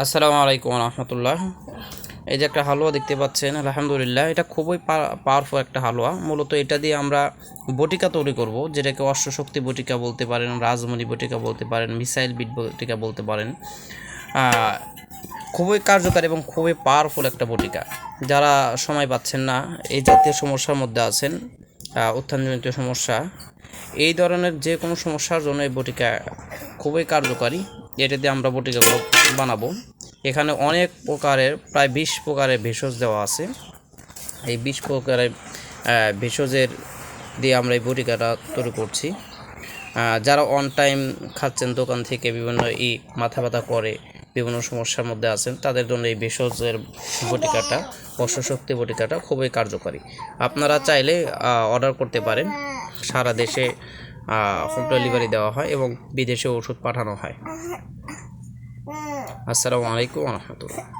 আসসালামু আলাইকুম রহমতুল্লাহ। এই যে একটা হালুয়া দেখতে পাচ্ছেন, আলহামদুলিল্লাহ। এটা খুবই পাওয়ারফুল একটা হালুয়া। মূলত এটা দিয়ে আমরা বটিকা তৈরি করব, যেটাকে অশ্বশক্তি বটিকা বলতে পারেন, রাজমণি বটিকা বলতে পারেন, মিসাইল বিট বটিকা বলতে পারেন। খুবই কার্যকারী এবং খুবই পাওয়ারফুল একটা বটিকা। যারা সময় পাচ্ছেন না, এই জাতীয় সমস্যার মধ্যে আছেন উত্থানজনিত সমস্যা, এই ধরনের যে কোনো সমস্যার জন্য এই বটিকা খুবই কার্যকারী। এটা দিয়ে আমরা বটিকাগুলো বানাবো। এখানে অনেক প্রকারের, প্রায় বিশ প্রকারের ভেষজ দেওয়া আছে। এই বিশ প্রকারের ভেষজের দিয়ে আমরা এই বটিকাটা তৈরি করছি। যারা অন টাইম খাচ্ছেন, দোকান থেকে বিভিন্ন ই মাথা ব্যথা করে, বিভিন্ন সমস্যার মধ্যে আছেন, তাদের জন্য এই ভেষজের বটিকাটা, অশ্বশক্তি বটিকাটা খুবই কার্যকারী। আপনারা চাইলে অর্ডার করতে পারেন। সারা দেশে হোম ডেলিভারি দেওয়া হয় এবং বিদেশে ওষুধ পাঠানো হয়। আসসালামু আলাইকুম রহমতুল্লাহ।